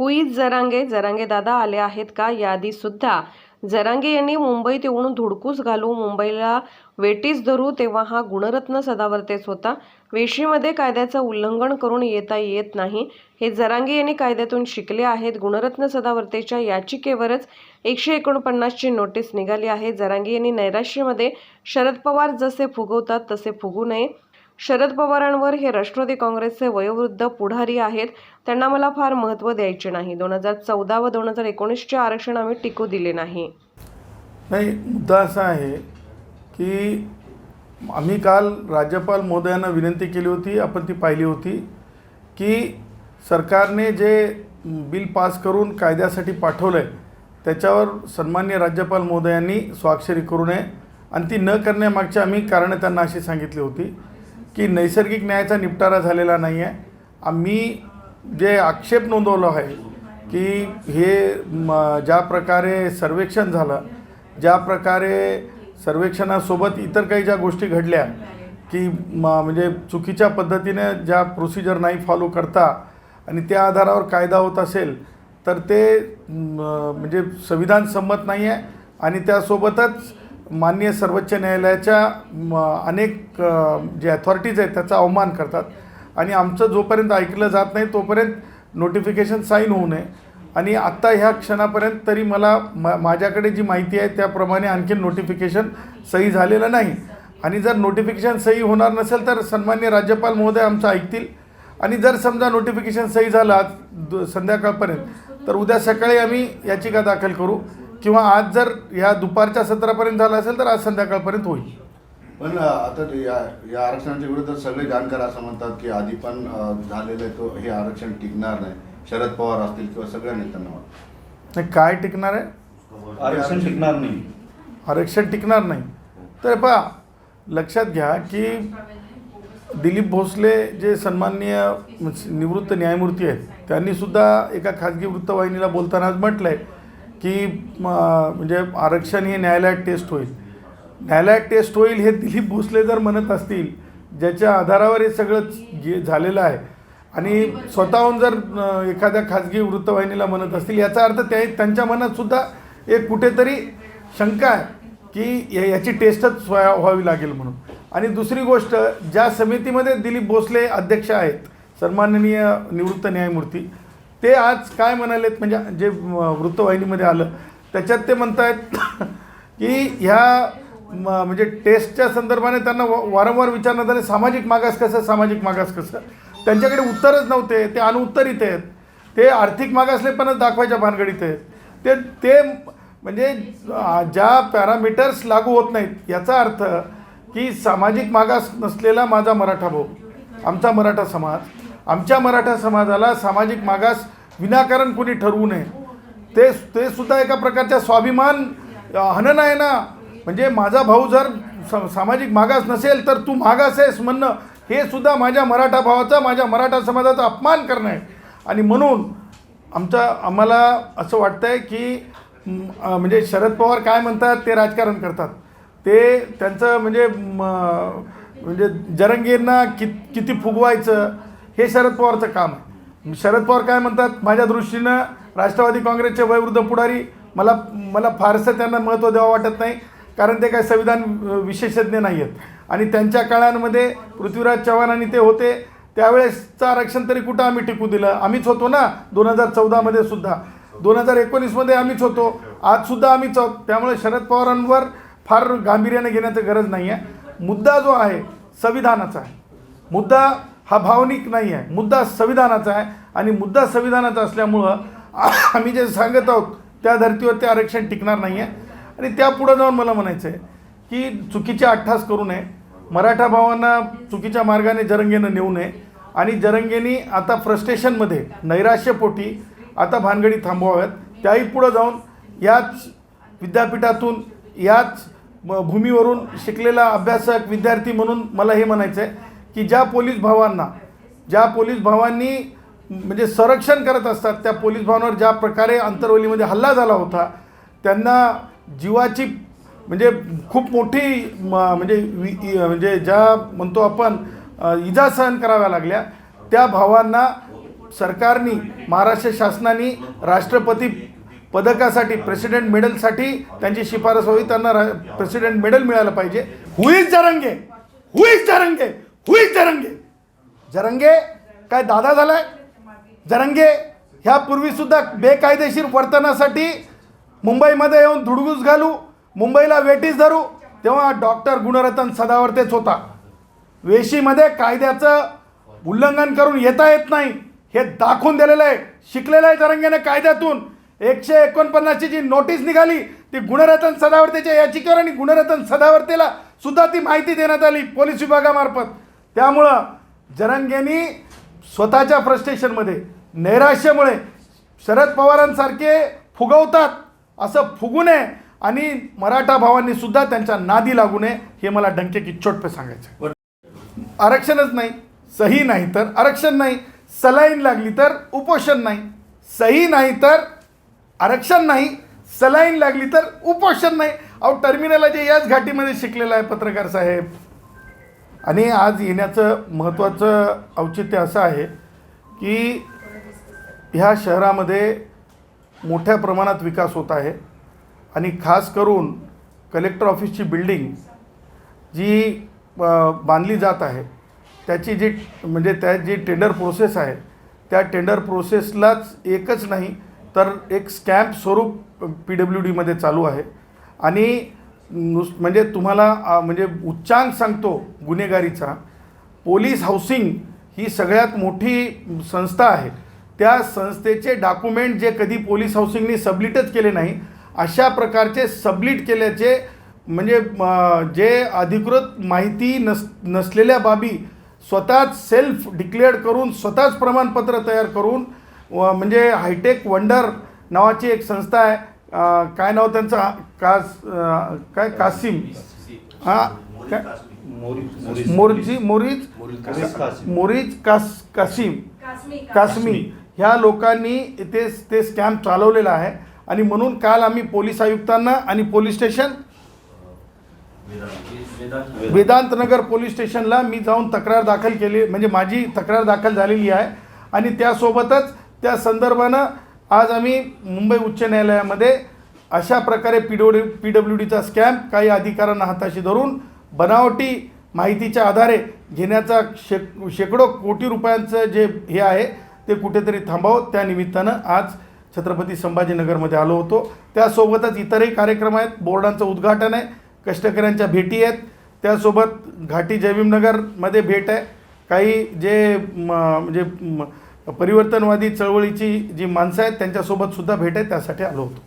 Who is Jarange Jarange दादा आले आहेत का? याआधी सुद्धा. जरांगे यांनी मुंबईत येऊन धुडकूस घालू मुंबईला वेटीस धरू तेव्हा हा गुणरत्न सदावर्तेच होता. वेशीमध्ये कायद्याचं उल्लंघन करून येता येत नाही. हे जरांगे यांनी कायद्यातून शिकले आहेत. गुणरत्न सदावर्तेच्या याचिकेवरच एकशे एकोणपन्नासची नोटीस निघाली आहे. जरांगे यांनी नैराश्यमध्ये शरद पवार जसे फुगवतात तसे फुगू नये. शरद पवारांवर हे राष्ट्रवादी काँग्रेसचे वयोवृद्ध पुढारी आहेत. त्यांना मला फार महत्त्व द्यायचे नाही. दोन हजार चौदा व दोन हजार एकोणीसचे आरक्षण आम्ही टिकू दिले नाही. नाही मुद्दा असा आहे की आम्ही काल राज्यपाल महोदयांना विनंती केली होती आपण ती पाहिली होती की सरकारने जे बिल पास करून कायद्यासाठी पाठवलं आहे त्याच्यावर सन्मान्य राज्यपाल महोदयांनी स्वाक्षरी करू नये. आणि ती न करण्यामागची आम्ही कारणं त्यांना अशी सांगितली होती. की नैसर्गिक न्यायाचा निपटारा झालेला नाही आहे आम्ही जे आक्षेप नोंदवलो आहे की हे म ज्या प्रकारे सर्वेक्षण झालं ज्या प्रकारे सर्वेक्षणासोबत इतर काही ज्या गोष्टी घडल्या की म म्हणजे चुकीच्या पद्धतीने ज्या प्रोसिजर नाही फॉलो करता आणि त्या आधारावर कायदा होत असेल तर ते म्हणजे संविधान संमत नाही आहे आणि त्यासोबतच माननीय सर्वोच्च न्यायालयाच्या म, अनेक जे अथॉरिटीज आहेत त्याचा अवमान करतात. आणि आमचं जोपर्यंत ऐकलं जात नाही तोपर्यंत नोटिफिकेशन साईन होऊ नये. आणि आत्ता ह्या क्षणापर्यंत तरी मला म माझ्याकडे जी माहिती आहे त्याप्रमाणे आणखीन नोटिफिकेशन सही झालेलं नाही. आणि जर नोटिफिकेशन सही होणार नसेल तर सन्मान्य राज्यपाल महोदय आमचं ऐकतील. आणि जर समजा नोटिफिकेशन सही झाला दु संध्याकाळपर्यंत तर उद्या सकाळी आम्ही याचिका दाखल करू. किंवा आज जर ह्या दुपारच्या सत्रापर्यंत झालं असेल तर आज संध्याकाळपर्यंत होईल. पण आता या या आरक्षणाच्या विरोधात सगळे जाणकार असं म्हणतात की आधी पण झालेलं आहे तो हे आरक्षण टिकणार नाही. शरद पवार असतील किंवा सगळ्या नेत्यांना वाटतं. नाही काय टिकणार आहे? आरक्षण टिकणार नाही. आरक्षण टिकणार नाही. तर पहा लक्षात घ्या की दिलीप भोसले जे सन्माननीय निवृत्त न्यायमूर्ती आहेत त्यांनीसुद्धा एका खाजगी वृत्तवाहिनीला बोलताना आज म्हटलं आहे की म्हणजे आरक्षण हे न्यायालयात टेस्ट होईल. न्यायालयात टेस्ट होईल हे दिलीप भोसले जर म्हणत असतील ज्याच्या आधारावर हे सगळं जे झालेलं आहे आणि स्वतःहून जर एखाद्या खाजगी वृत्तवाहिनीला म्हणत असतील याचा अर्थ त्या त्यांच्या मनातसुद्धा एक कुठेतरी शंका आहे की या- याची टेस्टच व्हा- व्हावी लागेल म्हणून. आणि दुसरी गोष्ट ज्या समितीमध्ये दिलीप भोसले अध्यक्ष आहेत सन्माननीय निवृत्त न्यायमूर्ती ते आज काय म्हणालेत म्हणजे जे वृत्तवाहिनीमध्ये आलं त्याच्यात ते म्हणतायत की ह्या म, म्हणजे टेस्टच्या संदर्भाने त्यांना वारंवार विचारण्यात आले सामाजिक मागास कसं सामाजिक मागास कसं? त्यांच्याकडे उत्तरच नव्हते ते अनुत्तरित आहेत. ते आर्थिक मागासलेपणच दाखवायच्या भानगडीत आहेत. ते ते म्हणजे ज्या पॅरामीटर्स लागू होत नाहीत याचा अर्थ की सामाजिक मागास नसलेला माझा मराठा भाऊ आमचा मराठा समाज आमच्या मराठा समाजाला सामाजिक मागास विनाकारण कोणी ठरवू नये. ते ते सुद्धा एका प्रकारच्या स्वाभिमान हनन आहे ना. म्हणजे माझा भाऊ जर स- सामाजिक मागास नसेल तर तू मागास आहेस म्हणणं. हे सुद्धा माझ्या मराठा भावाचा माझ्या मराठा समाजाचा अपमान करणं. आहे आणि म्हणून आमचा आम्हाला असं वाटतं आहे की म्हणजे शरद पवार काय म्हणतात ते राजकारण करतात. ते त्यांचं म्हणजे म, म्हणजे जरंगींना कित किती फुगवायचं हे शरद पवारचं काम आहे. शरद पवार काय म्हणतात? माझ्या दृष्टीनं राष्ट्रवादी काँग्रेसचे वयवृद्ध पुढारी मला मला फारसं त्यांना महत्त्व द्यावं वाटत नाही कारण ते काय संविधान विशेषज्ञ नाही आहेत आणि त्यांच्या काळांमध्ये पृथ्वीराज चव्हाण आणि ते होते त्यावेळेसचं आरक्षण तरी कुठं आम्ही टिकू दिलं? आम्हीच होतो ना दोन हजार चौदामध्ये सुद्धा. दोन हजार एकोणीसमध्ये आम्हीच होतो आजसुद्धा आम्हीच आहोत. त्यामुळे शरद पवारांवर फार गांभीर्याने घेण्याची गरज नाही आहे मुद्दा जो आहे संविधानाचा आहे. मुद्दा हा भावनिक नाही आहे मुद्दा संविधानाचा आहे आणि मुद्दा संविधानाचा असल्यामुळं आम्ही जे सांगत आहोत त्या धर्तीवर ते आरक्षण टिकणार नाही आहे आणि त्या पुढं जाऊन मला म्हणायचं आहे की चुकीचे अट्ठास करू नये. मराठा भावांना चुकीच्या मार्गाने जरंगेनं नेऊ नये. आणि जरंगेनी आता फ्रस्ट्रेशनमध्ये नैराश्यपोटी आता भानगडी थांबवाव्यात. त्याही पुढं जाऊन याच विद्यापीठातून याच म- भूमीवरून शिकलेला अभ्यासक विद्यार्थी म्हणून मला हे म्हणायचं आहे की ज्या पोलीस भावांना ज्या पोलीस भावांनी म्हणजे संरक्षण करत असतात त्या पोलीस भावांवर ज्या प्रकारे अंतरवलीमध्ये हल्ला झाला होता त्यांना जीवाची म्हणजे खूप मोठी म- म्हणजे वि- म्हणजे ज्या म्हणतो आपण इजा सहन कराव्या लागल्या त्या भावांना सरकारनी महाराष्ट्र शासनाने राष्ट्रपती पदकासाठी प्रेसिडेंट मेडलसाठी त्यांची शिफारस होई त्यांना रा प्रेसिडेंट मेडल मिळालं पाहिजे. हुईच जरंगे! हुईच जरंगे! होईल जरंगे. जरंगे काय दादा झालाय? जरंगे ह्यापूर्वी सुद्धा बेकायदेशीर वर्तनासाठी मुंबईमध्ये येऊन धुडगूस घालू मुंबईला वेटीस धरू तेव्हा डॉक्टर गुणरतन सदावर्तेच होता. वेशीमध्ये कायद्याचं उल्लंघन करून येता येत नाही हे दाखवून दिलेलं आहे. शिकलेलं आहे जरंगेने कायद्यातून. एकशे एकोणपन्नासची जी नोटीस निघाली ती गुणरत्न सदावर्तेच्या याचिकेवर आणि गुणरत्न सदावर्तेला सुद्धा ती माहिती देण्यात आली पोलीस विभागामार्फत. त्यामुळं जरंगेनी स्वतःच्या फ्रस्ट्रेशनमध्ये नैराश्यामुळे शरद पवारांसारखे फुगवतात असं फुगू नये आणि मराठा भावांनी सुद्धा त्यांच्या नादी लागू नये हे मला डंके की पे सांगायचं आरक्षणच नाही सही नाही तर आरक्षण नाही सलाईन लागली तर उपोषण नाही सही नाही तर आरक्षण नाही सलाईन लागली तर उपोषण नाही. अहो टर्मिनल जे याच घाटीमध्ये शिकलेला आहे पत्रकार साहेब आणि आज येण्याचं महत्त्वाचं औचित्य असं आहे की ह्या शहरामध्ये मोठ्या प्रमाणात विकास होत आहे आणि खास करून कलेक्टर ऑफिसची बिल्डिंग जी बांधली जात आहे त्याची जी म्हणजे त्या जी टेंडर प्रोसेस आहे त्या टेंडर प्रोसेसलाच एकच नाही तर एक स्कॅम्प स्वरूप पी डब्ल्यू डीमध्ये चालू आहे. आणि नुस म्हणजे तुम्हाला म्हणजे उच्चांक सांगतो गुन्हेगारीचा. पोलीस हाऊसिंग ही सगळ्यात मोठी संस्था आहे. त्या संस्थेचे डॉक्युमेंट जे कधी पोलीस हाऊसिंगनी सबलिटच केले नाही अशा प्रकारचे सबलिट केल्याचे म्हणजे जे अधिकृत माहिती नस नसलेल्या बाबी स्वतःच सेल्फ डिक्लेअर्ड करून स्वतःच प्रमाणपत्र तयार करून व म्हणजे हायटेक वंडर नावाची एक संस्था आहे. काय नाव त्यांचं? कास काय? कासिम. हां? काय? मोरजी मोरीज? मोरीज कास कासिम. कासमी. ह्या लोकांनी ते ते स्कॅम चालवलेला आहे. आणि म्हणून काल आम्ही पोलीस आयुक्तांना आणि police station Vedant Nagar police स्टेशनला मी जाऊन तक्रार दाखल केली. म्हणजे माझी तक्रार दाखल झालेली आहे. आणि त्यासोबतच त्या संदर्भानं आज आम्ही मुंबई उच्च न्यायालयामध्ये अशा प्रकारे पी डब्ल्यू पी डब्ल्यू डीचा स्कॅम काही अधिकाऱ्यांना हाताशी धरून बनावटी माहितीच्या आधारे घेण्याचा शेक शेकडो कोटी रुपयांचं जे हे आहे ते कुठेतरी थांबावं. त्या निमित्तानं आज छत्रपती संभाजीनगरमध्ये आलो होतो. त्यासोबतच इतरही कार्यक्रम आहेत. बोर्डांचं उद्घाटन आहे. कष्टकऱ्यांच्या भेटी आहेत. त्यासोबत घाटी जयभीमनगरमध्ये भेट आहे. काही जे म, म्हणजे परिवर्तनवादी चळवळीची जी माणसं आहेत त्यांच्यासोबत सुद्धा भेट आहे त्यासाठी आलो होतो.